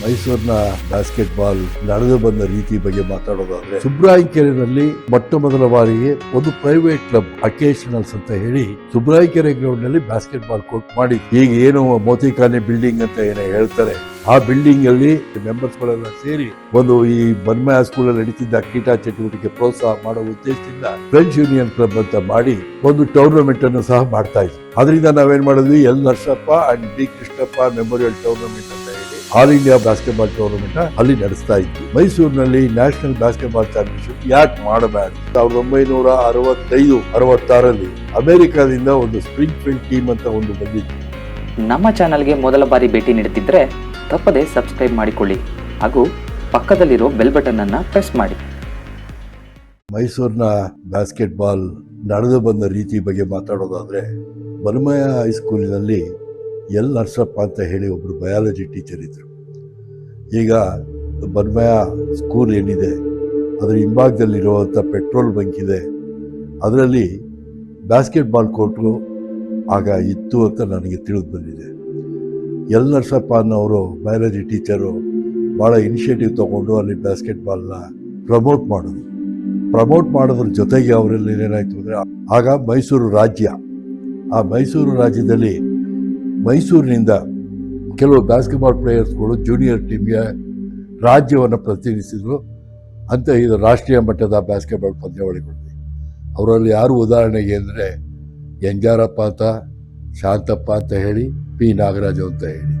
ಮೈಸೂರಿನ basket ball ನಡೆದು ಬಂದ ರೀತಿ ಬಗ್ಗೆ ಮಾತಾಡೋದಾದ್ರೆ, ಸುಬ್ರಾಯಕೆರೆನಲ್ಲಿ ಮೊಟ್ಟ ಮೊದಲ ಬಾರಿಗೆ ಒಂದು ಪ್ರೈವೇಟ್ ಕ್ಲಬ್ ಅಕೇಶನಲ್ಸ್ ಅಂತ ಹೇಳಿ ಸುಬ್ರಾಯಕೆರೆ ಗ್ರೌಂಡ್ನಲ್ಲಿ ಬಾಸ್ಕೆಟ್ ಬಾಲ್ ಕೋರ್ಟ್ ಮಾಡಿ, ಈಗ ಏನು ಮೋತಿಖಾನೆ ಬಿಲ್ಡಿಂಗ್ ಅಂತ ಏನೋ ಹೇಳ್ತಾರೆ, ಆ ಬಿಲ್ಡಿಂಗ್ ಅಲ್ಲಿ ಮೆಂಬರ್ಸ್ ಗಳೆಲ್ಲ ಸೇರಿ ಒಂದು ಈ ಬನ್ಮ ಸ್ಕೂಲ್ ಅಲ್ಲಿ ನಡೀತಿದ್ದ ಕ್ರೀಡಾ ಚಟುವಟಿಕೆ ಪ್ರೋತ್ಸಾಹ ಮಾಡೋ ಉದ್ದೇಶದಿಂದ ಫ್ರೆಂಚ್ ಯೂನಿಯನ್ ಕ್ಲಬ್ ಅಂತ ಮಾಡಿ ಒಂದು ಟೂರ್ನಮೆಂಟ್ ಅನ್ನು ಸಹ ಮಾಡ್ತಾ ಇದ್ವಿ ಅದರಿಂದ ನಾವೇನ್ ಮಾಡಿದ್ವಿ? L Narsappa and B Krishnappa memorial tournament ಹೇಳಿ ಆಲ್ ಇಂಡಿಯಾ ಬಾಸ್ಕೆಟ್ಬಾಲ್ ಟೂರ್ನಮೆಂಟ್ ಅಲ್ಲಿ ನಡೆಸ್ತಾ ಇತ್ತು ಮೈಸೂರಿನಲ್ಲಿ ನ್ಯಾಷನಲ್ ಬಾಸ್ಕೆಟ್ಬಾಲ್ ಚಾಂಪಿಯನ್ಶಿಪ್ ಯಾಕೆ ಮಾಡಬಾರ್ದು? ಸಾವಿರದ ಒಂಬೈನೂರ ಅರವತ್ತೈದು ಅರವತ್ತಾರಲ್ಲಿ ಅಮೆರಿಕಾದಿಂದ ಒಂದು ಸ್ಪ್ರಿಂಗ್ ಫೀಲ್ಡ್ ಟೀಮ್ ಅಂತ ಒಂದು ಬಂದಿತ್ತು. ನಮ್ಮ ಚಾನಲ್ಗೆ ಮೊದಲ ಬಾರಿ ಭೇಟಿ ನೀಡುತ್ತಿದ್ದರೆ ತಪ್ಪದೆ ಸಬ್ಸ್ಕ್ರೈಬ್ ಮಾಡಿಕೊಳ್ಳಿ. ಹಾಗೂ ಪಕ್ಕದಲ್ಲಿರೋ ಬೆಲ್ ಬಟನ್ ಅನ್ನ ಪ್ರೆಸ್ ಮಾಡಿ. ಮೈಸೂರಿನ ಬಾಸ್ಕೆಟ್ಬಾಲ್ ನಡೆದು ಬಂದ ರೀತಿ ಬಗ್ಗೆ ಮಾತಾಡೋದಾದ್ರೆ ಬನ್ಮಯ ಹೈಸ್ಕೂಲಿನಲ್ಲಿ ಎಲ್ ನರ್ಸಪ್ಪ ಅಂತ ಹೇಳಿ ಒಬ್ಬರು ಬಯಾಲಜಿ ಟೀಚರ್ ಇದ್ದರು ಈಗ ಬನ್ಮಯ ಸ್ಕೂಲ್ ಏನಿದೆ, ಅದರ ಹಿಂಭಾಗದಲ್ಲಿರುವಂಥ ಪೆಟ್ರೋಲ್ ಬಂಕ್ ಇದೆ, ಅದರಲ್ಲಿ ಬ್ಯಾಸ್ಕೆಟ್ಬಾಲ್ ಕೋರ್ಟು ಆಗ ಇತ್ತು ಅಂತ ನನಗೆ ತಿಳಿದು ಬಂದಿದೆ. ಎಲ್ ನರ್ಸಪ್ಪ ಅನ್ನೋರು ಬಯಾಲಜಿ ಟೀಚರು ಭಾಳ ಇನಿಷಿಯೇಟಿವ್ ತೊಗೊಂಡು ಅಲ್ಲಿ ಬ್ಯಾಸ್ಕೆಟ್ಬಾಲ್ನ ಪ್ರಮೋಟ್ ಮಾಡೋದು. ಪ್ರಮೋಟ್ ಮಾಡೋದ್ರ ಜೊತೆಗೆ ಅವರಲ್ಲಿ ಏನಾಯಿತು ಅಂದರೆ, ಆಗ ಮೈಸೂರು ರಾಜ್ಯ, ಆ ಮೈಸೂರು ರಾಜ್ಯದಲ್ಲಿ ಮೈಸೂರಿನಿಂದ ಕೆಲವು ಬಾಸ್ಕೆಟ್ಬಾಲ್ ಪ್ಲೇಯರ್ಸ್ಗಳು ಜೂನಿಯರ್ ಟೀಮ್ಗೆ ರಾಜ್ಯವನ್ನು ಪ್ರತಿನಿಧಿಸಿದ್ರು ಅಂತ ಇದು ರಾಷ್ಟ್ರೀಯ ಮಟ್ಟದ ಬಾಸ್ಕೆಟ್ಬಾಲ್ ಪಂದ್ಯಾವಳಿಗಳಲ್ಲಿ ಅವರಲ್ಲಿ ಯಾರು ಉದಾಹರಣೆಗೆ ಅಂದರೆ ಎಂಜಾರಪ್ಪ ಅಂತ, ಶಾಂತಪ್ಪ ಅಂತ ಹೇಳಿ, ಪಿ. ನಾಗರಾಜು ಅಂತ ಹೇಳಿ.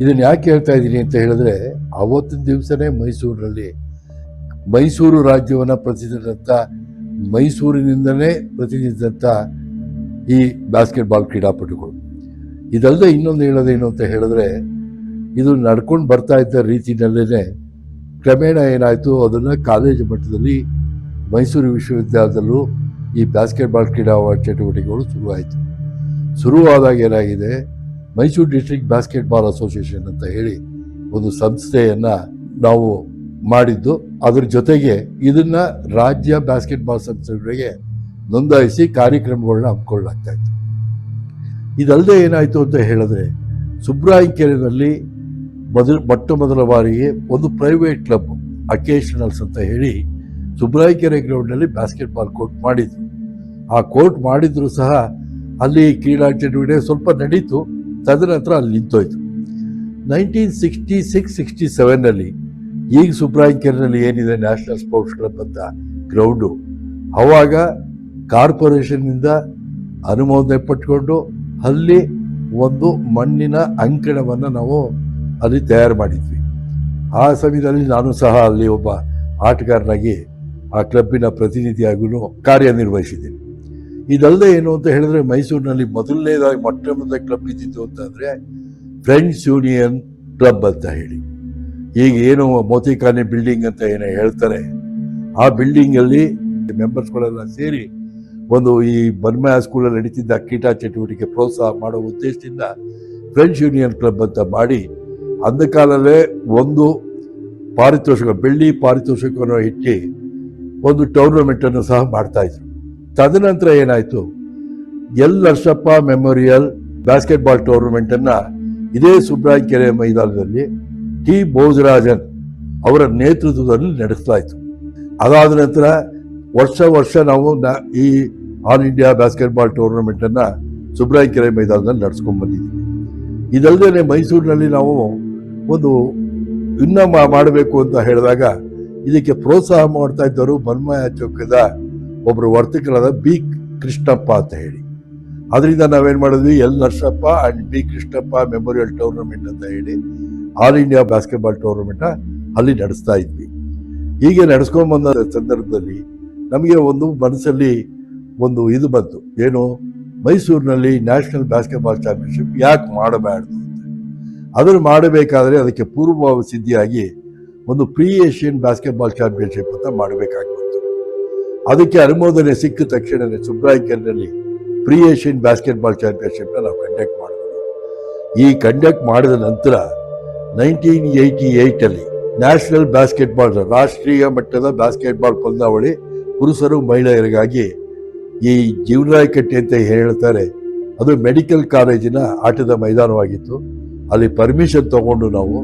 ಇದನ್ನು ಯಾಕೆ ಹೇಳ್ತಾ ಇದ್ದೀನಿ ಅಂತ ಹೇಳಿದ್ರೆ ಅವತ್ತಿನ ದಿವಸನೇ ಮೈಸೂರಿನಲ್ಲಿ ಮೈಸೂರು ರಾಜ್ಯವನ್ನು ಪ್ರತಿನಿಧಿಸಿದಂಥ ಮೈಸೂರಿನಿಂದಲೇ ಪ್ರತಿನಿಧಿಸಿದಂಥ ಈ ಬಾಸ್ಕೆಟ್ಬಾಲ್ ಕ್ರೀಡಾಪಟುಗಳು. ಇದಲ್ಲದೆ ಇನ್ನೊಂದು ಹೇಳೋದೇನು ಅಂತ ಹೇಳಿದ್ರೆ, ಇದು ನಡ್ಕೊಂಡು ಬರ್ತಾ ಇದ್ದ ರೀತಿಯಲ್ಲೇ ಕ್ರಮೇಣ ಏನಾಯಿತು, ಅದನ್ನು ಕಾಲೇಜು ಮಟ್ಟದಲ್ಲಿ ಮೈಸೂರು ವಿಶ್ವವಿದ್ಯಾಲಯದಲ್ಲೂ ಈ ಬ್ಯಾಸ್ಕೆಟ್ಬಾಲ್ ಕ್ರೀಡಾ ಚಟುವಟಿಕೆಗಳು ಶುರುವಾಯಿತು. ಶುರುವಾದಾಗ ಏನಾಗಿದೆ, ಮೈಸೂರು ಡಿಸ್ಟ್ರಿಕ್ಟ್ ಬ್ಯಾಸ್ಕೆಟ್ಬಾಲ್ ಅಸೋಸಿಯೇಷನ್ ಅಂತ ಹೇಳಿ ಒಂದು ಸಂಸ್ಥೆಯನ್ನು ನಾವು ಮಾಡಿದ್ದು, ಅದ್ರ ಜೊತೆಗೆ ಇದನ್ನು ರಾಜ್ಯ ಬ್ಯಾಸ್ಕೆಟ್ಬಾಲ್ ಸಂಸ್ಥೆಗಳಿಗೆ ನೋಂದಾಯಿಸಿ ಕಾರ್ಯಕ್ರಮಗಳನ್ನ ಹಮ್ಮಿಕೊಳ್ಳಲಾಗ್ತಾ ಇತ್ತು. ಇದಲ್ಲದೆ ಏನಾಯಿತು ಅಂತ ಹೇಳಿದ್ರೆ ಸುಬ್ರಾಯ ಕೆರೆನಲ್ಲಿ ಮೊದಲ, ಮೊಟ್ಟ ಮೊದಲ ಬಾರಿಗೆ ಒಂದು ಪ್ರೈವೇಟ್ ಕ್ಲಬ್ ಅಕೇಶನಲ್ಸ್ ಅಂತ ಹೇಳಿ ಸುಬ್ರಾಯಕೆರೆ ಗ್ರೌಂಡ್ನಲ್ಲಿ ಬಾಸ್ಕೆಟ್ಬಾಲ್ ಕೋರ್ಟ್ ಮಾಡಿದ್ರು. ಆ ಕೋರ್ಟ್ ಮಾಡಿದ್ರು ಸಹ ಅಲ್ಲಿ ಕ್ರೀಡಾ ಚಟುವಟಿಕೆ ಸ್ವಲ್ಪ ನಡೀತು. ತದನಂತರ ಅಲ್ಲಿ ನಿಂತೋಯ್ತು. ನೈನ್ಟೀನ್ ಸಿಕ್ಸ್ಟಿ ಸಿಕ್ಸ್, ಸಿಕ್ಸ್ಟಿ ಸೆವೆನ್ನಲ್ಲಿ ಈಗ ಸುಬ್ರಾಯಕೆರೆನಲ್ಲಿ ಏನಿದೆ ನ್ಯಾಷನಲ್ ಸ್ಪೋರ್ಟ್ಸ್ ಕ್ಲಬ್ ಅಂತ ಗ್ರೌಂಡು, ಅವಾಗ ಕಾರ್ಪೊರೇಷನ್ನಿಂದ ಅನುಮೋದನೆ ಪಟ್ಕೊಂಡು ಅಲ್ಲಿ ಒಂದು ಮಣ್ಣಿನ ಅಂಕಣವನ್ನು ನಾವು ಅಲ್ಲಿ ತಯಾರು ಮಾಡಿದ್ವಿ. ಆ ಸಮಯದಲ್ಲಿ ನಾನು ಸಹ ಅಲ್ಲಿ ಒಬ್ಬ ಆಟಗಾರನಾಗಿ ಆ ಕ್ಲಬ್ಬಿನ ಪ್ರತಿನಿಧಿಯಾಗೂ ಕಾರ್ಯನಿರ್ವಹಿಸಿದ್ದೀನಿ. ಇದಲ್ಲದೆ ಏನು ಅಂತ ಹೇಳಿದ್ರೆ ಮೈಸೂರಿನಲ್ಲಿ ಮೊದಲನೇದಾಗಿ ಮೊಟ್ಟ ಮೊದಲ ಕ್ಲಬ್ ಇದ್ದಿದ್ದು ಅಂತಂದರೆ ಫ್ರೆಂಡ್ಸ್ ಯೂನಿಯನ್ ಕ್ಲಬ್ ಅಂತ ಹೇಳಿ. ಈಗ ಏನು ಮೋತಿಖಾನೆ ಬಿಲ್ಡಿಂಗ್ ಅಂತ ಏನೋ ಹೇಳ್ತಾರೆ, ಆ ಬಿಲ್ಡಿಂಗಲ್ಲಿ ಮೆಂಬರ್ಸ್ಗಳೆಲ್ಲ ಸೇರಿ ಒಂದು ಈ ಬರ್ಮ ಸ್ಕೂಲಲ್ಲಿ ನಡೀತಿದ್ದ ಕೀಟಾ ಚಟುವಟಿಕೆ ಪ್ರೋತ್ಸಾಹ ಮಾಡೋ ಉದ್ದೇಶದಿಂದ ಫ್ರೆಂಚ್ ಯೂನಿಯನ್ ಕ್ಲಬ್ ಅಂತ ಮಾಡಿ, ಅಂದ ಕಾಲಲ್ಲೇ ಒಂದು ಪಾರಿತೋಷಕ, ಬೆಳ್ಳಿ ಪಾರಿತೋಷಕವನ್ನು ಇಟ್ಟು ಒಂದು ಟೂರ್ನಮೆಂಟನ್ನು ಸಹ ಮಾಡ್ತಾ ಇದ್ರು. ತದನಂತರ ಏನಾಯಿತು? ಎಲ್ ಹರ್ಷಪ್ಪ ಮೆಮೋರಿಯಲ್ ಬ್ಯಾಸ್ಕೆಟ್ಬಾಲ್ ಟೂರ್ನಮೆಂಟನ್ನು ಇದೇ ಸುಬ್ರಾಯ್ ಕೆರೆ ಮೈದಾನದಲ್ಲಿ ಟಿ. ಭೋಜರಾಜನ್ ಅವರ ನೇತೃತ್ವದಲ್ಲಿ ನಡೆಸ್ತಾ ಇತ್ತು ಅದಾದ ನಂತರ ವರ್ಷ ವರ್ಷ ನಾವು ಈ ಆಲ್ ಇಂಡಿಯಾ ಬಾಸ್ಕೆಟ್ಬಾಲ್ ಟೂರ್ನಮೆಂಟನ್ನು ಸುಬ್ರಾಯ ಕೆರೆ ಮೈದಾನದಲ್ಲಿ ನಡೆಸ್ಕೊಂಡು ಬಂದಿದ್ದೀವಿ. ಇದಲ್ಲದೆ ಮೈಸೂರಿನಲ್ಲಿ ನಾವು ಒಂದು ಇನ್ನೂ ಮಾಡಬೇಕು ಅಂತ ಹೇಳಿದಾಗ ಇದಕ್ಕೆ ಪ್ರೋತ್ಸಾಹ ಮಾಡ್ತಾ ಇದ್ದವರು ಬನ್ಮಯ ಚೌಕದ ಒಬ್ಬರು ವರ್ತಕರಾದ ಬಿ ಕೃಷ್ಣಪ್ಪ ಅಂತ ಹೇಳಿ. ಅದರಿಂದ ನಾವೇನು ಮಾಡಿದ್ವಿ, L Narsappa and B Krishnappa memorial tournament ಅಂತ ಹೇಳಿ ಆಲ್ ಇಂಡಿಯಾ ಬ್ಯಾಸ್ಕೆಟ್ಬಾಲ್ ಟೂರ್ನಮೆಂಟ ಅಲ್ಲಿ ನಡೆಸ್ತಾ ಇದ್ವಿ. ಹೀಗೆ ನಡೆಸ್ಕೊಂಬಂದ ಬಂದ ಸಂದರ್ಭದಲ್ಲಿ ನಮಗೆ ಒಂದು ಮನಸ್ಸಲ್ಲಿ ಒಂದು ಇದು ಬಂತು. ಏನು? ಮೈಸೂರಿನಲ್ಲಿ ನ್ಯಾಷನಲ್ ಬ್ಯಾಸ್ಕೆಟ್ಬಾಲ್ ಚಾಂಪಿಯನ್ಶಿಪ್ ಯಾಕೆ ಮಾಡಬಾರ್ದು ಅಂತ. ಅದನ್ನು ಮಾಡಬೇಕಾದ್ರೆ ಅದಕ್ಕೆ ಪೂರ್ವ ಸಿದ್ಧಿಯಾಗಿ ಒಂದು ಪ್ರೀ ಏಷ್ಯನ್ ಬ್ಯಾಸ್ಕೆಟ್ಬಾಲ್ ಚಾಂಪಿಯನ್ಶಿಪ್ ಅಂತ ಮಾಡಬೇಕಾಗಿ ಬಂತು. ಅದಕ್ಕೆ ಅನುಮೋದನೆ ಸಿಕ್ಕ ತಕ್ಷಣವೇ ಸುಬ್ರಾಯ್ ಕೆರೆನಲ್ಲಿ ಪ್ರೀ ಏಷ್ಯನ್ ಬ್ಯಾಸ್ಕೆಟ್ಬಾಲ್ ಚಾಂಪಿಯನ್ಶಿಪ್ನ ನಾವು ಕಂಡಕ್ಟ್ ಮಾಡಿದ್ವಿ. ಈ ಕಂಡಕ್ಟ್ ಮಾಡಿದ ನಂತರ ನೈನ್ಟೀನ್ ಏಯ್ಟಿ ಏಯ್ಟಲ್ಲಿ ನ್ಯಾಷನಲ್ ಬ್ಯಾಸ್ಕೆಟ್ಬಾಲ್ ರಾಷ್ಟ್ರೀಯ ಮಟ್ಟದ ಬಾಸ್ಕೆಟ್ಬಾಲ್ ಪಂದ್ಯಾವಳಿ ಪುರುಷರು ಮಹಿಳೆಯರಿಗಾಗಿ ಈ ಜೀವನಾಯ ಕಟ್ಟೆ ಅಂತ ಹೇಳ್ತಾರೆ, ಅದು ಮೆಡಿಕಲ್ ಕಾಲೇಜಿನ ಆಟದ ಮೈದಾನವಾಗಿತ್ತು. ಅಲ್ಲಿ ಪರ್ಮಿಷನ್ ತಗೊಂಡು ನಾವು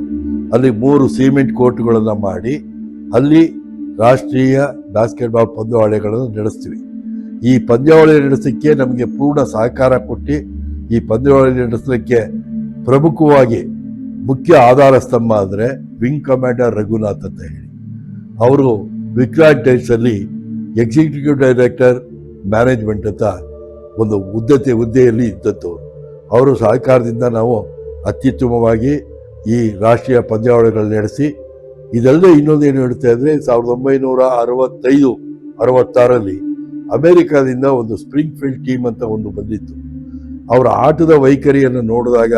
ಅಲ್ಲಿ ಮೂರು ಸಿಮೆಂಟ್ ಕೋರ್ಟ್ಗಳನ್ನು ಮಾಡಿ ಅಲ್ಲಿ ರಾಷ್ಟ್ರೀಯ ಬಾಸ್ಕೆಟ್ಬಾಲ್ ಪಂದ್ಯಾವಳಿಗಳನ್ನು ನಡೆಸ್ತೀವಿ. ಈ ಪಂದ್ಯಾವಳಿ ನಡೆಸಲಿಕ್ಕೆ ನಮಗೆ ಪೂರ್ಣ ಸಹಕಾರ ಕೊಟ್ಟು ಈ ಪಂದ್ಯಾವಳಿ ನಡೆಸಲಿಕ್ಕೆ ಪ್ರಮುಖವಾಗಿ ಮುಖ್ಯ ಆಧಾರ ಸ್ತಂಭ ಅಂದರೆ ವಿಂಗ್ ಕಮಾಂಡರ್ ರಘುನಾಥ್ ಅಂತ ಹೇಳಿ. ಅವರು ವಿಕ್ರಾಂಟ್ ಟೈಲ್ಸಲ್ಲಿ ಎಕ್ಸಿಕ್ಯೂಟಿವ್ ಡೈರೆಕ್ಟರ್ ಮ್ಯಾನೇಜ್ಮೆಂಟ್ ಅಂತ ಒಂದು ಉದ್ದತೆ, ಹುದ್ದೆಯಲ್ಲಿ ಇದ್ದದ್ದು. ಅವರು ಸಹಕಾರದಿಂದ ನಾವು ಅತ್ಯುತ್ತಮವಾಗಿ ಈ ರಾಷ್ಟ್ರೀಯ ಪಂದ್ಯಾವಳಿಗಳನ್ನ ನಡೆಸಿ, ಇದಲ್ಲದೆ ಇನ್ನೊಂದೇನು ಹೇಳ್ತಾ ಇದ್ರೆ ಸಾವಿರದ ಒಂಬೈನೂರ ಅರವತ್ತೈದು, ಅರವತ್ತಾರಲ್ಲಿ ಅಮೇರಿಕಾದಿಂದ ಒಂದು ಸ್ಪ್ರಿಂಗ್ ಫೀಲ್ಡ್ ಟೀಮ್ ಅಂತ ಒಂದು ಬಂದಿತ್ತು. ಅವರ ಆಟದ ವೈಖರಿಯನ್ನು ನೋಡಿದಾಗ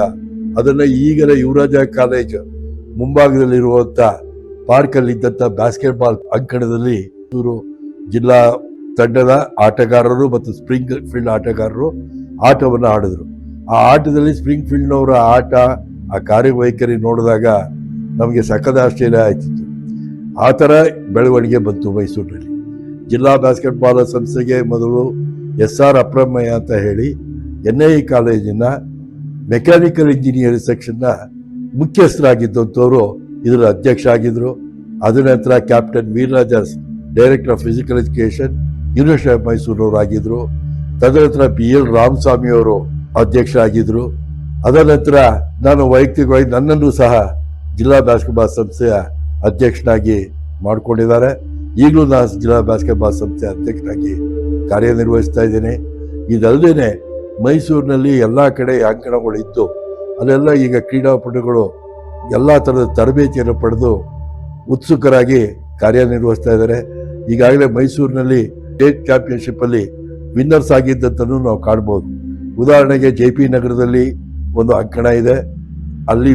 ಅದನ್ನು ಈಗಿನ ಯುವರಾಜ ಕಾಲೇಜ್ ಮುಂಭಾಗದಲ್ಲಿರುವಂಥ ಪಾರ್ಕಲ್ಲಿದ್ದಂಥ ಬ್ಯಾಸ್ಕೆಟ್ಬಾಲ್ ಅಂಕಣದಲ್ಲಿ ಇವರು ಜಿಲ್ಲಾ ತಂಡದ ಆಟಗಾರರು ಮತ್ತು ಸ್ಪ್ರಿಂಗ್ ಫೀಲ್ಡ್ ಆಟಗಾರರು ಆಟವನ್ನು ಆಡಿದ್ರು. ಆ ಆಟದಲ್ಲಿ ಸ್ಪ್ರಿಂಗ್ ಫೀಲ್ಡ್ನವರ ಆಟ, ಆ ಕಾರ್ಯವೈಖರಿ ನೋಡಿದಾಗ ನಮಗೆ ಸಖತ್ ಆಶ್ಚರ್ಯ ಆಯ್ತಿತ್ತು ಆ ಥರ ಬೆಳವಣಿಗೆ ಬಂತು ಮೈಸೂರಿನಲ್ಲಿ. ಜಿಲ್ಲಾ ಬ್ಯಾಸ್ಕೆಟ್ಬಾಲ್ ಸಂಸ್ಥೆಗೆ ಮೊದಲು ಎಸ್ ಆರ್ ಅಪ್ರಮಯ್ಯ ಅಂತ ಹೇಳಿ ಎನ್ ಐ ಕಾಲೇಜಿನ ಮೆಕ್ಯಾನಿಕಲ್ ಇಂಜಿನಿಯರಿಂಗ್ ಸೆಕ್ಷನ್ನ ಮುಖ್ಯಸ್ಥರಾಗಿದ್ದಂಥವರು ಇದರ ಅಧ್ಯಕ್ಷ ಆಗಿದ್ದರು ಅದರ ನಂತರ captain ವೀರರಾಜಸ್ director of physical education university of ಆಗಿದ್ರು. ತದನಂತರ ಬಿ ಎಲ್ ರಾಮಸ್ವಾಮಿ ಅವರು ಅಧ್ಯಕ್ಷರಾಗಿದ್ರು. ಅದರ ನಂತರ ನಾನು ವೈಯಕ್ತಿಕವಾಗಿ ನನ್ನನ್ನು ಸಹ ಜಿಲ್ಲಾ ಬಾಸ್ಕೆಟ್ಬಾಲ್ ಸಂಸ್ಥೆಯ ಅಧ್ಯಕ್ಷನಾಗಿ ಮಾಡಿಕೊಂಡಿದ್ದಾರೆ. ಈಗಲೂ ನಾನು ಜಿಲ್ಲಾ ಬಾಸ್ಕೆಟ್ಬಾಲ್ ಸಂಸ್ಥೆ ಅಧ್ಯಕ್ಷನಾಗಿ ಕಾರ್ಯನಿರ್ವಹಿಸ್ತಾ ಇದ್ದೇನೆ. ಇದಲ್ಲದೆ ಮೈಸೂರಿನಲ್ಲಿ ಎಲ್ಲ ಕಡೆ ಅಂಕಣಗಳು ಇತ್ತು. ಅಲ್ಲೆಲ್ಲ ಈಗ ಕ್ರೀಡಾಪಟುಗಳು ಎಲ್ಲ ಥರದ ತರಬೇತಿಯನ್ನು ಪಡೆದು ಉತ್ಸುಕರಾಗಿ ಕಾರ್ಯನಿರ್ವಹಿಸ್ತಾ ಇದ್ದಾರೆ. ಈಗಾಗಲೇ ಮೈಸೂರಿನಲ್ಲಿ ಸ್ಟೇಟ್ ಚಾಂಪಿಯನ್ಶಿಪ್ಪಲ್ಲಿ ವಿನ್ನರ್ಸ್ ಆಗಿದ್ದಂತನೂ ನಾವು ಕಾಣ್ಬೋದು. ಉದಾಹರಣೆಗೆ ಜೆ ಪಿ ನಗರದಲ್ಲಿ ಒಂದು ಅಂಕಣ ಇದೆ. ಅಲ್ಲಿ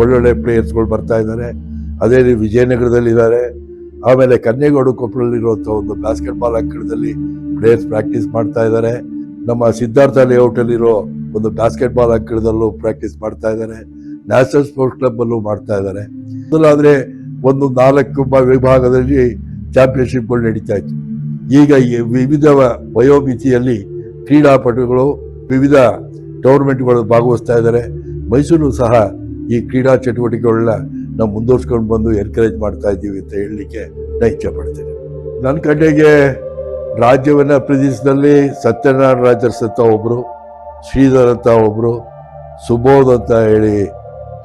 ಒಳ್ಳೊಳ್ಳೆ ಪ್ಲೇಯರ್ಸ್ಗಳು ಬರ್ತಾ ಇದ್ದಾರೆ. ಅದೇ ರೀತಿ ವಿಜಯನಗರದಲ್ಲಿ ಇದ್ದಾರೆ ಆಮೇಲೆ ಕನ್ನೇಗೌಡ ಕೊಪ್ಪಳಲ್ಲಿರುವಂಥ ಒಂದು ಬಾಸ್ಕೆಟ್ಬಾಲ್ ಅಂಕಣದಲ್ಲಿ ಪ್ಲೇಯರ್ಸ್ ಪ್ರಾಕ್ಟೀಸ್ ಮಾಡ್ತಾ ಇದ್ದಾರೆ. ನಮ್ಮ ಸಿದ್ಧಾರ್ಥ ಲೇಔಟಲ್ಲಿರೋ ಒಂದು ಬ್ಯಾಸ್ಕೆಟ್ಬಾಲ್ ಅಂಕಣದಲ್ಲೂ ಪ್ರಾಕ್ಟೀಸ್ ಮಾಡ್ತಾ ಇದ್ದಾರೆ. ನ್ಯಾಷನಲ್ ಸ್ಪೋರ್ಟ್ಸ್ ಕ್ಲಬ್ ಅಲ್ಲೂ ಮಾಡ್ತಾ ಇದ್ದಾರೆ. ಮೊದಲಾದ್ರೆ ಒಂದು ನಾಲ್ಕು ವಿಭಾಗದಲ್ಲಿ ಚಾಂಪಿಯನ್ಶಿಪ್ಗಳು ನಡೀತಾ ಇತ್ತು. ಈಗ ವಿವಿಧ ವಯೋಮಿತಿಯಲ್ಲಿ ಕ್ರೀಡಾಪಟುಗಳು ವಿವಿಧ ಟೂರ್ನಮೆಂಟ್ಗಳು ಭಾಗವಹಿಸ್ತಾ ಇದ್ದಾರೆ. ಮೈಸೂರು ಸಹ ಈ ಕ್ರೀಡಾ ಚಟುವಟಿಕೆಗಳನ್ನ ನಾವು ಮುಂದುವರ್ಸ್ಕೊಂಡು ಬಂದು ಎನ್ಕರೇಜ್ ಮಾಡ್ತಾ ಇದ್ದೀವಿ ಅಂತ ಹೇಳಲಿಕ್ಕೆ ನಾನು ಇಚ್ಛೆಪಡ್ತೇನೆ ನನ್ನ ಕಡೆಗೆ ರಾಜ್ಯವನ್ನ ಪ್ರದೇಶದಲ್ಲಿ ಸತ್ಯನಾರಾಯಣ ರಾಜರ್ಸ್ ಅಂತ ಒಬ್ಬರು ಶ್ರೀಧರ್ ಅಂತ ಒಬ್ಬರು ಸುಬೋಧ್ ಅಂತ ಹೇಳಿ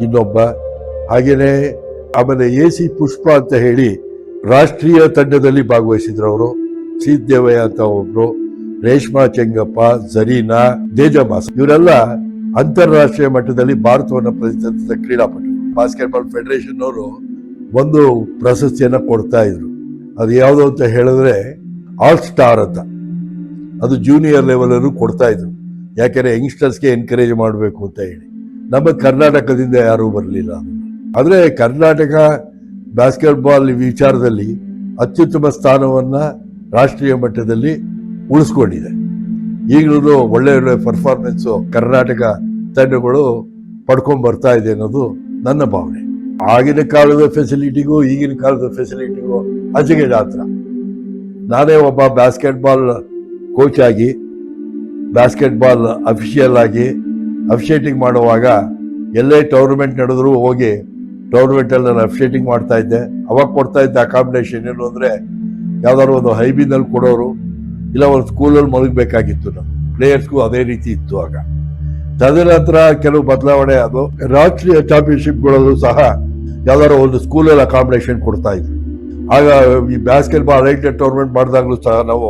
ಇನ್ನೊಬ್ಬ ಹಾಗೆಯೇ ಆಮೇಲೆ ಎ ಸಿ ಪುಷ್ಪ ಅಂತ ಹೇಳಿ ರಾಷ್ಟ್ರೀಯ ತಂಡದಲ್ಲಿ ಭಾಗವಹಿಸಿದ್ರು ಅವರು ಸಿದ್ದೇವಯ್ಯ ಅಂತ ಒಬ್ರು, ರೇಷ್ಮಾ ಚೆಂಗಪ್ಪ, ಜರೀನಾ ದೇಜಮಾಸ್ ಇವರೆಲ್ಲ ಅಂತಾರಾಷ್ಟ್ರೀಯ ಮಟ್ಟದಲ್ಲಿ ಭಾರತವನ್ನು ಪ್ರತಿನಿಧಿಸಿದ ಕ್ರೀಡಾಪಟು. ಬಾಸ್ಕೆಟ್ಬಾಲ್ ಫೆಡರೇಷನ್ ಅವರು ಒಂದು ಪ್ರಶಸ್ತಿಯನ್ನು ಕೊಡ್ತಾ ಇದ್ರು. ಅದು ಯಾವುದು ಅಂತ ಹೇಳಿದ್ರೆ ಆಲ್ ಸ್ಟಾರ್ ಅಂತ. ಅದು ಜೂನಿಯರ್ ಲೆವೆಲ್ ಅಲ್ಲೂ ಕೊಡ್ತಾ ಇದ್ರು. ಯಾಕೆಂದ್ರೆ ಯಂಗ್ಸ್ಟರ್ಸ್ಗೆ ಎನ್ಕರೇಜ್ ಮಾಡಬೇಕು ಅಂತ ಹೇಳಿ. ನಮ್ಮ ಕರ್ನಾಟಕದಿಂದ ಯಾರೂ ಬರಲಿಲ್ಲ. ಆದರೆ ಕರ್ನಾಟಕ ಬಾಸ್ಕೆಟ್ಬಾಲ್ ವಿಚಾರದಲ್ಲಿ ಅತ್ಯುತ್ತಮ ಸ್ಥಾನವನ್ನ ರಾಷ್ಟ್ರೀಯ ಮಟ್ಟದಲ್ಲಿ ಉಳಿಸ್ಕೊಂಡಿದೆ. ಈಗಲೂ ಒಳ್ಳೆ ಒಳ್ಳೆ ಪರ್ಫಾರ್ಮೆನ್ಸು ಕರ್ನಾಟಕ ತಂಡಗಳು ಪಡ್ಕೊಂಡ್ ಬರ್ತಾ ಇದೆ ಅನ್ನೋದು ನನ್ನ ಭಾವನೆ. ಆಗಿನ ಕಾಲದ ಫೆಸಿಲಿಟಿಗೂ ಈಗಿನ ಕಾಲದ ಫೆಸಿಲಿಟಿಗೂ ಅಜಗೆ ಜಾತ್ರ. ನಾನೇ ಒಬ್ಬ ಬ್ಯಾಸ್ಕೆಟ್ಬಾಲ್ ಕೋಚ್ ಆಗಿ ಬ್ಯಾಸ್ಕೆಟ್ಬಾಲ್ ಅಫಿಷಿಯಲ್ ಆಗಿ ಅಫಿಷಿಯೇಟಿಂಗ್ ಮಾಡುವಾಗ ಎಲ್ಲೇ ಟೂರ್ನಮೆಂಟ್ ನಡೆದರೂ ಹೋಗಿ ಟೂರ್ನಮೆಂಟ್ ಅಲ್ಲಿ ನಾನು ಅಫಿಷಿಯೇಟಿಂಗ್ ಮಾಡ್ತಾ ಇದ್ದೆ. ಅವಾಗ ಕೊಡ್ತಾ ಇದ್ದೆ ಅಕಾಮಿಡೇಷನ್ ಏನು ಅಂದರೆ ಯಾವ್ದಾದ್ರು ಒಂದು ಹೈಬಿನಲ್ಲಿ ಕೊಡೋರು, ಇಲ್ಲ ಒಂದು ಸ್ಕೂಲಲ್ಲಿ ಮಲಗಬೇಕಾಗಿತ್ತು ನಾವು ಪ್ಲೇಯರ್ಸ್ಗೂ ಅದೇ ರೀತಿ ಇತ್ತು ಆಗ. ತದನಂತರ ಕೆಲವು ಬದಲಾವಣೆ ಅದು. ರಾಷ್ಟ್ರೀಯ ಚಾಂಪಿಯನ್ಶಿಪ್ಗಳಲ್ಲೂ ಸಹ ಯಾವ್ದಾದ್ರು ಒಂದು ಸ್ಕೂಲಲ್ಲಿ ಅಕಾಮಿಡೇಷನ್ ಕೊಡ್ತಾ ಇದ್ರು. ಆಗ ಈ ಬ್ಯಾಸ್ಕೆಟ್ಬಾಲ್ ಬಾಲ್ ರೈಟೆಡ್ ಟೂರ್ನಮೆಂಟ್ ಮಾಡಿದಾಗಲೂ ಸಹ ನಾವು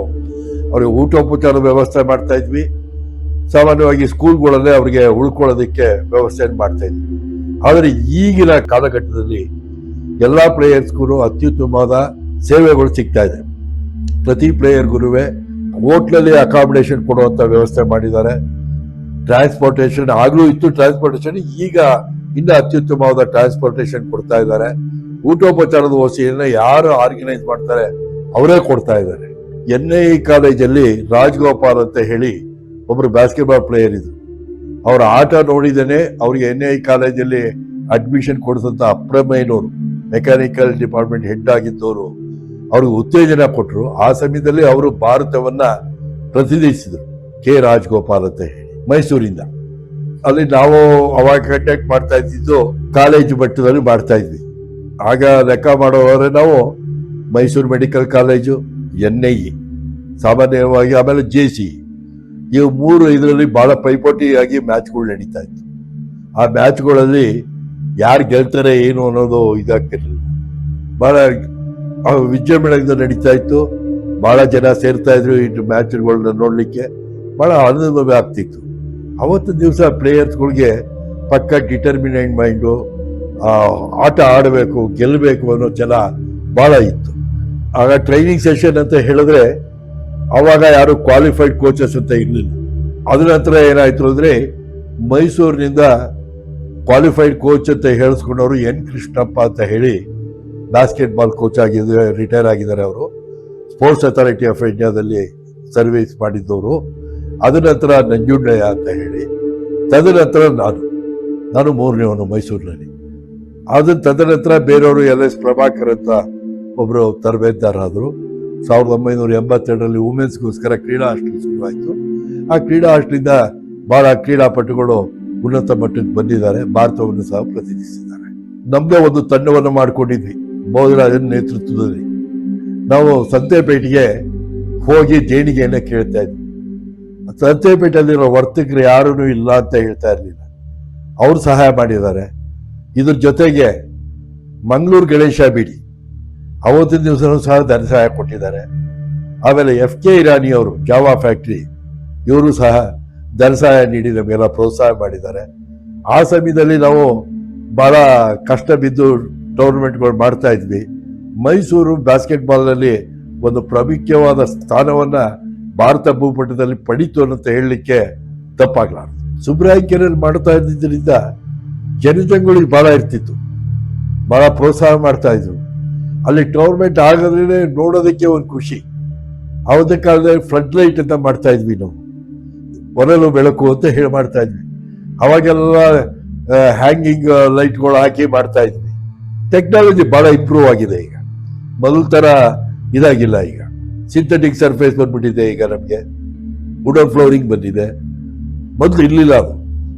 ಅವ್ರಿಗೆ ಊಟೋಪಚಾರದ ವ್ಯವಸ್ಥೆ ಮಾಡ್ತಾ ಇದ್ವಿ. ಸಾಮಾನ್ಯವಾಗಿ ಸ್ಕೂಲ್ಗಳಲ್ಲೇ ಅವರಿಗೆ ಉಳ್ಕೊಳ್ಳೋದಕ್ಕೆ ವ್ಯವಸ್ಥೆಯನ್ನು ಮಾಡ್ತಾ ಇದ್ವಿ. ಆದರೆ ಈಗಿನ ಕಾಲಘಟ್ಟದಲ್ಲಿ ಎಲ್ಲ ಪ್ಲೇಯರ್ಸ್ಗೂ ಅತ್ಯುತ್ತಮವಾದ ಸೇವೆಗಳು ಸಿಗ್ತಾ ಇದೆ. ಪ್ರತಿ ಪ್ಲೇಯರ್ಗೂ ಹೋಟ್ಲಲ್ಲಿ ಅಕಾಮಿಡೇಷನ್ ಕೊಡುವಂಥ ವ್ಯವಸ್ಥೆ ಮಾಡಿದ್ದಾರೆ. ಟ್ರಾನ್ಸ್ಪೋರ್ಟೇಷನ್ ಆಗಲೂ ಇತ್ತು, ಟ್ರಾನ್ಸ್ಪೋರ್ಟೇಷನ್ ಈಗ ಇನ್ನು ಅತ್ಯುತ್ತಮವಾದ ಟ್ರಾನ್ಸ್ಪೋರ್ಟೇಷನ್ ಕೊಡ್ತಾ ಇದ್ದಾರೆ. ಊಟೋಪಚಾರದ ವಸತಿಯನ್ನು ಯಾರು ಆರ್ಗನೈಸ್ ಮಾಡ್ತಾರೆ, ಅವರೇ ಕೊಡ್ತಾ ಇದ್ದಾರೆ. ಎನ್ ಐ ಕಾಲೇಜಲ್ಲಿ ರಾಜ್ಗೋಪಾಲ್ ಅಂತ ಹೇಳಿ ಒಬ್ರು ಬ್ಯಾಸ್ಕೆಟ್ಬಾಲ್ ಪ್ಲೇಯರ್ ಇದ್ರು ಅವರ ಆಟ ನೋಡಿದೇನೆ ಅವ್ರಿಗೆ ಎನ್ ಐ ಕಾಲೇಜಲ್ಲಿ ಅಡ್ಮಿಷನ್ ಕೊಡಿಸಂತ ಅಪ್ರಮೇನವರು ಮೆಕ್ಯಾನಿಕಲ್ ಡಿಪಾರ್ಟ್ಮೆಂಟ್ ಹೆಡ್ ಆಗಿದ್ದವರು ಅವ್ರಿಗೆ ಉತ್ತೇಜನ ಕೊಟ್ಟರು ಆ ಸಮಯದಲ್ಲಿ ಅವರು ಭಾರತವನ್ನ ಪ್ರತಿನಿಧಿಸಿದರು. ಕೆ ರಾಜಗೋಪಾಲ್ ಅಂತ ಹೇಳಿ, ಮೈಸೂರಿಂದ. ಅಲ್ಲಿ ನಾವು ಅವಾಗ ಕಂಡಕ್ಟ್ ಮಾಡ್ತಾ ಇದ್ದಿದ್ದು ಕಾಲೇಜು ಮಟ್ಟದಲ್ಲಿ ಮಾಡ್ತಾ ಇದ್ವಿ. ಆಗ ಲೆಕ್ಕ ಮಾಡೋದ್ರೆ ನಾವು Mysuru medical college N I ಸಾಮಾನ್ಯವಾಗಿ ಆಮೇಲೆ ಜೆ ಸಿ ಇವು ಮೂರು ಇದರಲ್ಲಿ ಬಹಳ ಪೈಪೋಟಿಯಾಗಿ ಮ್ಯಾಚ್ಗಳು ನಡೀತಾ ಇತ್ತು. ಆ ಮ್ಯಾಚ್ಗಳಲ್ಲಿ ಯಾರು ಗೆಲ್ತಾರೆ ಏನು ಅನ್ನೋದು ಇದಾಗ್ತಿರಲಿಲ್ಲ. ಬಹಳ, ಆ ವಿಜೃಂಭಣೆಯಿಂದ ನಡೀತಾ ಇತ್ತು. ಬಹಳ ಜನ ಸೇರ್ತಾ ಇದ್ರು ಇಟ್ಟು ಮ್ಯಾಚ್ಗಳನ್ನ ನೋಡಲಿಕ್ಕೆ. ಬಹಳ ಆನಂದಮಯ ಆಗ್ತಿತ್ತು ಅವತ್ತು ದಿವಸ ಪ್ಲೇಯರ್ಸ್ಗಳಿಗೆ ಪಕ್ಕ ಡಿಟರ್ಮಿನೆಂಟ್ ಮೈಂಡು ಆಟ ಆಡಬೇಕು ಗೆಲ್ಲಬೇಕು ಅನ್ನೋ ಛಲ ಭಾಳ ಇತ್ತು. ಆಗ ಟ್ರೈನಿಂಗ್ ಸೆಷನ್ ಅಂತ ಹೇಳಿದ್ರೆ ಅವಾಗ ಯಾರು ಕ್ವಾಲಿಫೈಡ್ ಕೋಚಸ್ ಅಂತ ಇರಲಿಲ್ಲ. ಅದ್ರ ನಂತರ ಏನಾಯ್ತು ಅಂದ್ರೆ ಮೈಸೂರಿನಿಂದ ಕ್ವಾಲಿಫೈಡ್ ಕೋಚ್ ಅಂತ ಹೇಳಿಸ್ಕೊಂಡವರು ಎನ್ ಕೃಷ್ಣಪ್ಪ ಅಂತ ಹೇಳಿ ಬಾಸ್ಕೆಟ್ಬಾಲ್ ಕೋಚ್ ಆಗಿದ್ದು ರಿಟೈರ್ ಆಗಿದ್ದಾರೆ ಅವರು. ಸ್ಪೋರ್ಟ್ಸ್ ಅಥಾರಿಟಿ ಆಫ್ ಇಂಡಿಯಾದಲ್ಲಿ ಸರ್ವಿಸ್ ಮಾಡಿದ್ದವರು. ಅದ ನಂತರ ನಂಜುಂಡಯ್ಯ ಅಂತ ಹೇಳಿ. ತದನಂತರ ನಾನು. ನಾನು ಮೂರನೇವನು ಮೈಸೂರಿನಲ್ಲಿ. ಅದ ತದನಂತರ ಬೇರೆಯವರು ಎಲ್ ಎಸ್ ಪ್ರಭಾಕರ್ ಅಂತ ಒಬ್ಬರು ತರಬೇತದಾರರಾದರು ಸಾವಿರದ ಒಂಬೈನೂರ ಎಂಬತ್ತೆರಡರಲ್ಲಿ ವುಮೆನ್ಸ್ಗೋಸ್ಕರ ಕ್ರೀಡಾ ಹಾಸ್ಟೆಲ್ ಶುರುವಾಯಿತು. ಆ ಕ್ರೀಡಾ ಹಾಸ್ಟೆಲಿಂದ ಬಹಳ ಕ್ರೀಡಾಪಟುಗಳು ಉನ್ನತ ಮಟ್ಟಕ್ಕೆ ಬಂದಿದ್ದಾರೆ. ಭಾರತವನ್ನು ಸಹ ಪ್ರತಿನಿಧಿಸಿದ್ದಾರೆ. ನಮ್ಮದೇ ಒಂದು ತಂಡವನ್ನು ಮಾಡಿಕೊಂಡಿದ್ವಿ ಬೋಧರಾಜನ ನೇತೃತ್ವದಲ್ಲಿ. ನಾವು ಸಂತೆಪೇಟೆಗೆ ಹೋಗಿ ದೇಣಿಗೆಯನ್ನು ಕೇಳ್ತಾ ಇದ್ವಿ. ಸಂತೆಪೇಟೆಯಲ್ಲಿರೋ ವರ್ತಕರು ಯಾರೂ ಇಲ್ಲ ಅಂತ ಹೇಳ್ತಾ ಇರಲಿಲ್ಲ. ಅವರು ಸಹಾಯ ಮಾಡಿದ್ದಾರೆ. ಇದ್ರ ಜೊತೆಗೆ ಮಂಗಳೂರು ಗಣೇಶ ಬಿಡಿ ಅವತ್ತಿನ ದಿವಸನೂ ಸಹ ಧನ ಸಹಾಯ ಕೊಟ್ಟಿದ್ದಾರೆ. ಆಮೇಲೆ ಎಫ್ ಕೆ ಇರಾನಿ ಅವರು ಜಾವಾ ಫ್ಯಾಕ್ಟ್ರಿ ಇವರು ಸಹ ಧನ ಸಹಾಯ ನೀಡಿ ನಮಗೆಲ್ಲ ಪ್ರೋತ್ಸಾಹ ಮಾಡಿದ್ದಾರೆ. ಆ ಸಮಯದಲ್ಲಿ ನಾವು ಬಹಳ ಕಷ್ಟ ಬಿದ್ದು ಟೂರ್ನಮೆಂಟ್ಗಳು ಮಾಡ್ತಾ ಇದ್ವಿ. ಮೈಸೂರು ಬ್ಯಾಸ್ಕೆಟ್ಬಾಲ್ನಲ್ಲಿ ಒಂದು ಪ್ರಾಮುಖ್ಯವಾದ ಸ್ಥಾನವನ್ನು ಭಾರತ ಭೂಪಟದಲ್ಲಿ ಪಡೀತು ಅಂತ ಹೇಳಲಿಕ್ಕೆ ತಪ್ಪಾಗಲಾರದು. ಸುಬ್ರಾಯ ಕೆರೆಯಲ್ಲಿ ಮಾಡ್ತಾ ಇದ್ದಿದ್ದರಿಂದ ಜನಜಂಗುಳಿಗೆ ಭಾಳ ಇರ್ತಿತ್ತು. ಭಾಳ ಪ್ರೋತ್ಸಾಹ ಮಾಡ್ತಾ ಇದ್ರು. ಅಲ್ಲಿ ಟೂರ್ನಮೆಂಟ್ ಆಗೋದ್ರೇ ನೋಡೋದಕ್ಕೆ ಒಂದು ಖುಷಿ. ಅವತ್ತ ಕಾಲದಲ್ಲಿ ಫ್ಲಡ್ ಲೈಟ್ ಅಂತ ಮಾಡ್ತಾ ಇದ್ವಿ ನಾವು. ಹೊರಲು ಬೆಳಕು ಅಂತ ಹೇಳಿ ಮಾಡ್ತಾ ಇದ್ವಿ. ಅವಾಗೆಲ್ಲ ಹ್ಯಾಂಗಿಂಗ್ ಲೈಟ್ಗಳು ಹಾಕಿ ಮಾಡ್ತಾ ಇದ್ವಿ. ಟೆಕ್ನಾಲಜಿ ಬಹಳ ಇಂಪ್ರೂವ್ ಆಗಿದೆ ಈಗ. ಮೊದಲ ಥರ ಇದಾಗಿಲ್ಲ ಈಗ. ಸಿಂಥೆಟಿಕ್ ಸರ್ಫೇಸ್ ಬಂದ್ಬಿಟ್ಟಿದೆ ಈಗ ನಮಗೆ. ವುಡನ್ ಫ್ಲೋರಿಂಗ್ ಬಂದಿದೆ. ಮೊದಲು ಇರಲಿಲ್ಲ ಅದು.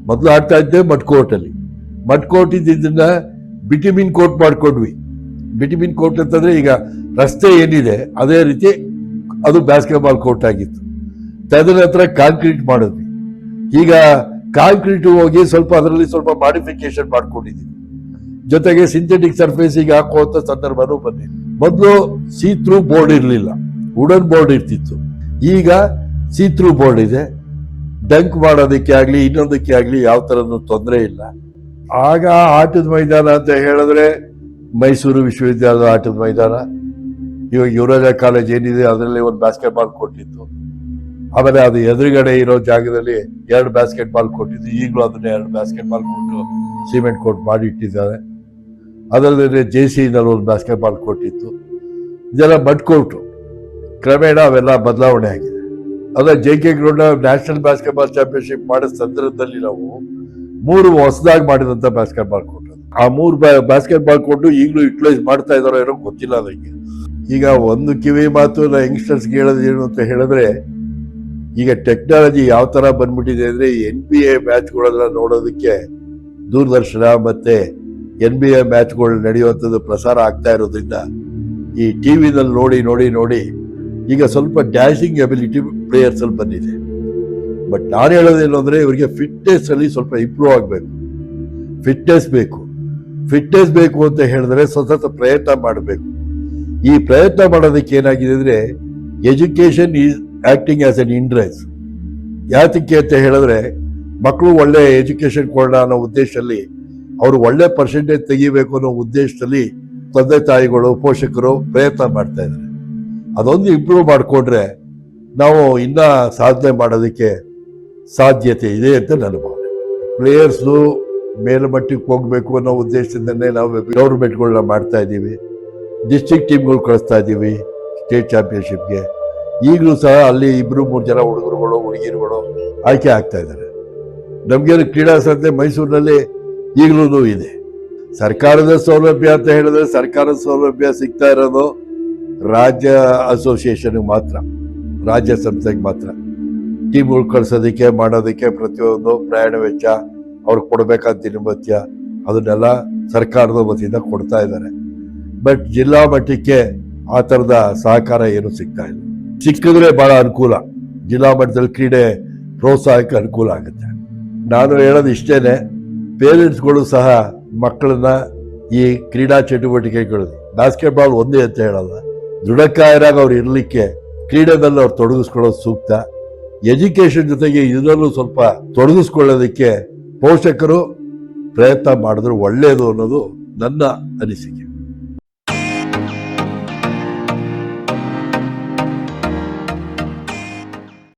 ಮೊದಲು ಆಡ್ತಾ ಇದ್ದೆ ಮಟ್ಕೋಟಲ್ಲಿ ಮಟ್ಕೋಟ್ ಇದ್ದಿದ್ದನ್ನ ಬಿಟಿಮಿನ್ ಕೋಟ್ ಮಾಡ್ಕೊಂಡ್ವಿ. ಬಿಟಿಮಿನ್ ಕೋರ್ಟ್ ಅಂತಂದ್ರೆ ಈಗ ರಸ್ತೆ ಏನಿದೆ, ಅದೇ ರೀತಿ ಅದು ಬಾಸ್ಕೆಟ್ಬಾಲ್ ಕೋರ್ಟ್ ಆಗಿತ್ತು. ತದನಂತರ ಕಾಂಕ್ರೀಟ್ ಮಾಡಿದ್ವಿ. ಈಗ ಕಾಂಕ್ರೀಟ್ ಹೋಗಿ ಸ್ವಲ್ಪ ಅದರಲ್ಲಿ ಸ್ವಲ್ಪ ಮಾಡಿಫಿಕೇಶನ್ ಮಾಡ್ಕೊಂಡಿದ್ದೀವಿ ಜೊತೆಗೆ ಸಿಂಥೆಟಿಕ್ ಸರ್ಫೇಸ್ ಈಗ ಹಾಕುವಂತ ಸಂದರ್ಭನೂ ಬಂದಿದೆ. ಮೊದಲು ಸಿ ಥ್ರೂ ಬೋರ್ಡ್ ಇರಲಿಲ್ಲ. ವುಡನ್ ಬೋರ್ಡ್ ಇರ್ತಿತ್ತು. ಈಗ ಸಿ ಥ್ರೂ ಬೋರ್ಡ್ ಇದೆ. ಡಂಕ್ ಮಾಡೋದಕ್ಕೆ ಆಗಲಿ, ಇನ್ನೊಂದಕ್ಕೆ ಆಗಲಿ ಯಾವ ತರನು ತೊಂದರೆ ಇಲ್ಲ. ಆಗ ಆಟದ ಮೈದಾನ ಅಂತ ಹೇಳಿದ್ರೆ ಮೈಸೂರು ವಿಶ್ವವಿದ್ಯಾಲಯದ ಆಟದ ಮೈದಾನ, ಇವಾಗ ಯುವರಾಜ ಕಾಲೇಜ್ ಏನಿದೆ ಅದರಲ್ಲಿ ಒಂದು ಬ್ಯಾಸ್ಕೆಟ್ಬಾಲ್ ಕೊಟ್ಟಿತ್ತು ಆಮೇಲೆ ಅದು ಎದುರುಗಡೆ ಇರೋ ಜಾಗದಲ್ಲಿ ಎರಡು ಬ್ಯಾಸ್ಕೆಟ್ಬಾಲ್ ಕೊಟ್ಟಿದ್ದು ಈಗಲೂ ಅದನ್ನ ಎರಡು ಬ್ಯಾಸ್ಕೆಟ್ ಬಾಲ್ ಕೊಟ್ಟು ಸಿಮೆಂಟ್ ಕೋಟ್ ಮಾಡಿ ಇಟ್ಟಿದ್ದಾರೆ. ಅದರಲ್ಲಿ ಜೆ ಸಿ ಒಂದು ಬ್ಯಾಸ್ಕೆಟ್ಬಾಲ್ ಕೊಟ್ಟಿತ್ತು ಇದೆಲ್ಲ ಕೋರ್ಟು ಕ್ರಮೇಣ ಅವೆಲ್ಲ ಬದಲಾವಣೆ ಆಗಿದೆ. ಅದೇ J K ground national basketball championship ಮಾಡೋ ಸಂದರ್ಭದಲ್ಲಿ ನಾವು ಮೂರು ಹೊಸದಾಗಿ ಮಾಡಿದಂಥ ಬ್ಯಾಸ್ಕೆಟ್ ಬಾಲ್ ಅದು. ಆ ಮೂರು ಬಾಸ್ಕೆಟ್ ಬಾಲ್ ಕೊಟ್ಟು ಈಗಲೂ ಯುಟಿಲೈಸ್ ಮಾಡ್ತಾ ಇದಾರೋ ಏನೋ ಗೊತ್ತಿಲ್ಲ ಅದಕ್ಕೆ. ಈಗ ಒಂದು ಕಿವಿ ಮಾತು ನಾ ಯಂಗ್ಸ್ಟರ್ಸ್ಗೆ ಹೇಳೋದು ಏನು ಅಂತ ಹೇಳಿದ್ರೆ, ಈಗ ಟೆಕ್ನಾಲಜಿ ಯಾವ ತರ ಬಂದ್ಬಿಟ್ಟಿದೆ ಅಂದರೆ ಎನ್ ಬಿ ಎ ಮ್ಯಾಚ್ಗಳೆಲ್ಲ ನೋಡೋದಕ್ಕೆ ದೂರದರ್ಶನ ಮತ್ತೆ ಎನ್ ಬಿ ಎ ಮ್ಯಾಚ್ಗಳು ನಡೆಯುವಂಥದ್ದು ಪ್ರಸಾರ ಆಗ್ತಾ ಇರೋದ್ರಿಂದ ಈ ಟಿ ವಿನಲ್ಲಿ ನೋಡಿ ನೋಡಿ ನೋಡಿ ಈಗ ಸ್ವಲ್ಪ ಡ್ಯಾಶಿಂಗ್ ಅಬಿಲಿಟಿ ಪ್ಲೇಯರ್ಸ್ ಅಲ್ಲಿ ಬಂದಿದೆ. ಬಟ್ ನಾನು ಹೇಳೋದೇನು ಅಂದರೆ, ಇವರಿಗೆ ಫಿಟ್ನೆಸ್ ಅಲ್ಲಿ ಸ್ವಲ್ಪ ಇಂಪ್ರೂವ್ ಆಗಬೇಕು. ಫಿಟ್ನೆಸ್ ಬೇಕು. ಫಿಟ್ನೆಸ್ ಬೇಕು ಅಂತ ಹೇಳಿದ್ರೆ ಸತತ ಪ್ರಯತ್ನ ಮಾಡಬೇಕು. ಈ ಪ್ರಯತ್ನ ಮಾಡೋದಕ್ಕೆ ಏನಾಗಿದೆ ಅಂದರೆ education is acting as an interest ಯಾತಕ್ಕೆ ಅಂತ ಹೇಳಿದ್ರೆ, ಮಕ್ಕಳು ಒಳ್ಳೆ ಎಜುಕೇಷನ್ ಕೊಡೋಣ ಅನ್ನೋ ಉದ್ದೇಶದಲ್ಲಿ, ಅವರು ಒಳ್ಳೆ ಪರ್ಸೆಂಟೇಜ್ ತೆಗಿಬೇಕು ಅನ್ನೋ ಉದ್ದೇಶದಲ್ಲಿ ತಂದೆ ತಾಯಿಗಳು, ಪೋಷಕರು ಪ್ರಯತ್ನ ಮಾಡ್ತಾ ಇದ್ದಾರೆ. ಅದೊಂದು ಇಂಪ್ರೂವ್ ಮಾಡಿಕೊಂಡ್ರೆ ನಾವು ಇನ್ನೂ ಸಾಧನೆ ಮಾಡೋದಕ್ಕೆ ಸಾಧ್ಯತೆ ಇದೆ ಅಂತ ನನ್ನ ಭಾವನೆ. ಪ್ಲೇಯರ್ಸು ಮೇಲ್ಮಟ್ಟಕ್ಕೆ ಹೋಗ್ಬೇಕು ಅನ್ನೋ ಉದ್ದೇಶದಿಂದಲೇ ನಾವು ಗೌರ್ಮೆಂಟ್ಗಳನ್ನ ಮಾಡ್ತಾ ಇದ್ದೀವಿ. ಡಿಸ್ಟ್ರಿಕ್ಟ್ ಟೀಮ್ಗಳು ಕಳಿಸ್ತಾ ಇದ್ದೀವಿ ಸ್ಟೇಟ್ ಚಾಂಪಿಯನ್ಶಿಪ್ಗೆ ಈಗಲೂ ಸಹ ಅಲ್ಲಿ ಇಬ್ಬರು ಮೂರು ಜನ ಹುಡುಗರುಗಳು, ಹುಡುಗಿರುಗಳು ಆಯ್ಕೆ ಆಗ್ತಾ ಇದ್ದಾರೆ. ನಮಗೇನು ಕ್ರೀಡಾ ಸಂಸ್ಥೆ ಮೈಸೂರಿನಲ್ಲಿ ಈಗಲೂ ಇದೆ. ಸರ್ಕಾರದ ಸೌಲಭ್ಯ ಅಂತ ಹೇಳಿದ್ರೆ ಸರ್ಕಾರದ ಸೌಲಭ್ಯ ಸಿಗ್ತಾ ಇರೋದು ರಾಜ್ಯ ಅಸೋಸಿಯೇಷನ್ಗೆ ಮಾತ್ರ, ರಾಜ್ಯ ಸಂಸ್ಥೆಗೆ ಮಾತ್ರ. ಟೀಮ್ಗಳು ಕಳಿಸೋದಕ್ಕೆ, ಮಾಡೋದಕ್ಕೆ ಪ್ರತಿಯೊಂದು ಪ್ರಯಾಣ ವೆಚ್ಚ ಅವ್ರಿಗೆ ಕೊಡಬೇಕಾದ ದಿನಭತ್ಯ ಅದನ್ನೆಲ್ಲ ಸರ್ಕಾರದ ವತಿಯಿಂದ ಕೊಡ್ತಾ ಇದ್ದಾರೆ. ಬಟ್ ಜಿಲ್ಲಾ ಮಟ್ಟಕ್ಕೆ ಆ ಥರದ ಸಹಕಾರ ಏನು ಸಿಗ್ತಾ ಇಲ್ಲ. ಸಿಕ್ಕಿದ್ರೆ ಬಹಳ ಅನುಕೂಲ. ಜಿಲ್ಲಾ ಮಟ್ಟದಲ್ಲಿ ಕ್ರೀಡೆ ಪ್ರೋತ್ಸಾಹಕ್ಕೆ ಅನುಕೂಲ ಆಗುತ್ತೆ. ನಾನು ಹೇಳೋದು ಇಷ್ಟೇನೆ, ಪೇರೆಂಟ್ಸ್ಗಳು ಸಹ ಮಕ್ಕಳನ್ನ ಈ ಕ್ರೀಡಾ ಚಟುವಟಿಕೆಗಳು ಬಾಸ್ಕೆಟ್ಬಾಲ್ ಒಂದೇ ಅಂತ ಹೇಳಲ್ಲ, ದೃಢಕಾಯರಾಗಿ ಅವ್ರು ಇರಲಿಕ್ಕೆ ಕ್ರೀಡೆದಲ್ಲಿ ಅವ್ರು ತೊಡಗಿಸ್ಕೊಳ್ಳೋದು ಸೂಕ್ತ. ಎಜುಕೇಶನ್ ಜೊತೆಗೆ ಇದರಲ್ಲೂ ಸ್ವಲ್ಪ ತೊಡಗಿಸ್ಕೊಳ್ಳೋದಕ್ಕೆ ಪೋಷಕರು ಪ್ರಯತ್ನ ಮಾಡಿದ್ರೆ ಒಳ್ಳೆಯದು ಅನ್ನೋದು ನನ್ನ ಅನಿಸಿಕೆ.